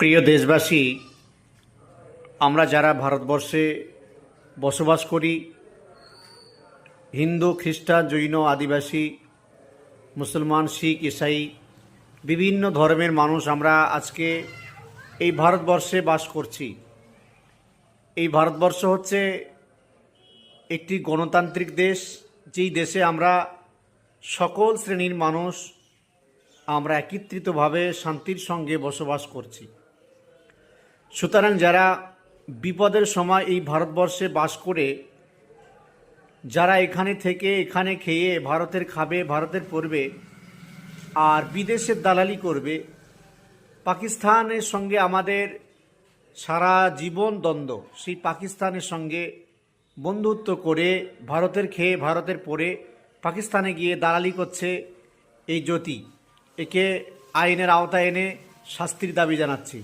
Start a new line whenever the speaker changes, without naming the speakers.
প্রিয় দেশবাসী, আমরা যারা ভারতবর্ষে বসবাস করি, হিন্দু, খ্রিস্টান, জৈন, আদিবাসী, মুসলমান, শিখ, ইসাই, বিভিন্ন ধর্মের মানুষ আমরা আজকে এই ভারতবর্ষে বাস করছি। এই ভারতবর্ষ হচ্ছে একটি গণতান্ত্রিক দেশ, যেই দেশে আমরা সকল শ্রেণির মানুষ আমরা একত্রিতভাবে শান্তির সঙ্গে বসবাস করছি। সুতরাং যারা বিপদের সময় এই ভারতবর্ষে বাস করে, যারা এখানে থেকে এখানে খেয়ে ভারতের খাবে, ভারতের পড়বে আর বিদেশের দালালি করবে, পাকিস্তানের সঙ্গে আমাদের সারা জীবন দ্বন্দ্ব। সেই পাকিস্তানের সঙ্গে বন্ধুত্ব করে, ভারতের খেয়ে, ভারতের পরে পাকিস্তানে গিয়ে দালালি করছে এই জ্যোতি। একে আইনের আওতায় এনে শাস্তির দাবি জানাচ্ছি।